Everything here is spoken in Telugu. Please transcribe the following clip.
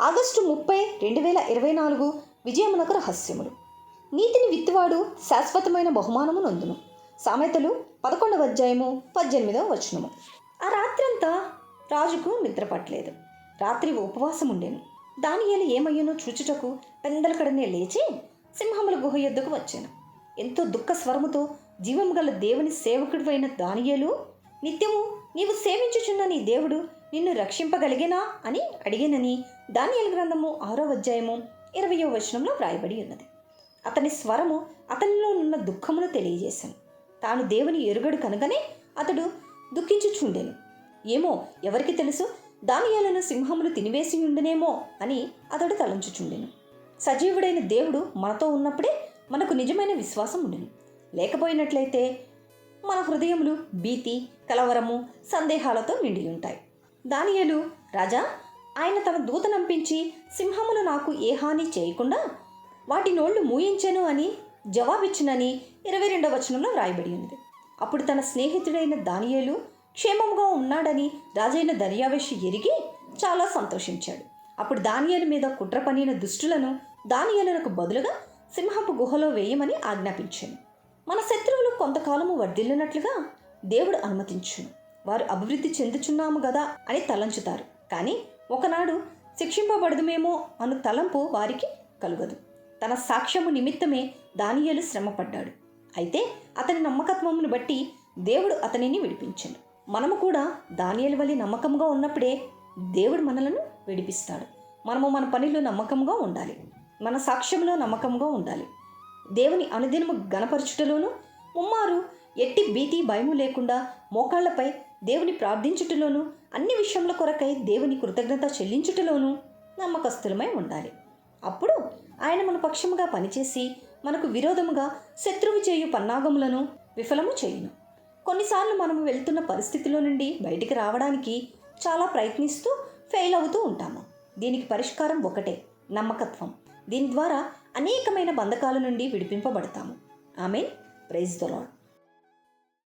ఆగస్టు ముప్పై రెండు వేల ఇరవై నాలుగు విజయమునకు రహస్యములు. నీతిని విత్తువాడు శాశ్వతమైన బహుమానము నందును. సామెతలు పదకొండవ అధ్యాయము పద్దెనిమిదవ వచనము. ఆ రాత్రంతా రాజుకు నిద్రపట్టలేదు రాత్రి ఉపవాసం ఉండేను దానియేలు ఏమయ్యనో చూచుటకు పెందలకడనే లేచి సింహముల గుహ యొద్దకు వచ్చాను. ఎంతో దుఃఖ స్వరముతో జీవము గల దేవుని సేవకుడివైన దానియేలు నిత్యము నీవు సేవించుచున్న నీ దేవుడు నిన్ను రక్షింపగలిగేనా అని అడిగినని దానియల్ గ్రంథము ఆరో అధ్యాయము ఇరవయో వచనంలో వ్రాయబడి ఉన్నది. అతని స్వరము అతనిలో ఉన్న దుఃఖమును తెలియజేశాను. తాను దేవుని ఎరుగడు కనుగనే అతడు దుఃఖించుచుండెను. ఏమో ఎవరికి తెలుసు? దానియాలను సింహములు తినివేసి ఉండునేమో అని అతడు తలంచుచుండెను. సజీవుడైన దేవుడు మనతో ఉన్నప్పుడే మనకు నిజమైన విశ్వాసం ఉండను. లేకపోయినట్లయితే మన హృదయములు భీతి కలవరము సందేహాలతో నిండి ఉంటాయి దానియలు రాజా ఆయన తన దూత నంపించి సింహములు నాకు ఏ హాని చేయకుండా వాటి నోళ్ళు మూయించెను అని జవాబిచ్చినని ఇరవై రెండవ వచనంలో వ్రాయబడి ఉంది అప్పుడు తన స్నేహితుడైన దానియేలు క్షేమంగా ఉన్నాడని రాజైన దర్యావేషి ఎరిగి చాలా సంతోషించాడు. అప్పుడు దానియలు మీద కుట్ర పనిన దుష్టులను దానియలకు బదులుగా సింహపు గుహలో వేయమని ఆజ్ఞాపించాను. మన శత్రువులు కొంతకాలము వర్ధిల్లినట్లుగా దేవుడు అనుమతించును. వారు అభివృద్ధి చెందుచున్నాము గదా అని తలంచుతారు. కానీ ఒకనాడు శిక్షింపబడదుమేమో అను తలంపు వారికి కలుగదు. తన సాక్ష్యము నిమిత్తమే దానియలు శ్రమపడ్డాడు. అయితే అతని నమ్మకత్వమును బట్టి దేవుడు అతనిని విడిపించాడు మనము కూడా దానియలు వలె నమ్మకంగా ఉన్నప్పుడే దేవుడు మనలను విడిపిస్తాడు. మనము మన పనిలో నమ్మకంగా ఉండాలి. మన సాక్ష్యంలో నమ్మకంగా ఉండాలి. దేవుని అనుదినము గణపరచుటలోనూ ముమ్మారు ఎట్టి భీతి భయము లేకుండా మోకాళ్ళపై దేవుని ప్రార్థించుటలోను అన్ని విషయముల కొరకై దేవుని కృతజ్ఞత చెల్లించుటలోను నమ్మకస్తులమై ఉండాలి. అప్పుడు ఆయన మన పక్షముగా పనిచేసి మనకు విరోధముగా శత్రువు చేయు పన్నాగములను విఫలము చేయును. కొన్నిసార్లు మనము వెళ్తున్న పరిస్థితిలో నుండి బయటికి రావడానికి చాలా ప్రయత్నిస్తూ ఫెయిల్ అవుతూ ఉంటాము. దీనికి పరిష్కారం ఒకటే నమ్మకత్వం. దీని ద్వారా అనేకమైన బంధకాల నుండి విడిపింపబడతాము. ఆమె ప్రైజ్ ద లాడ్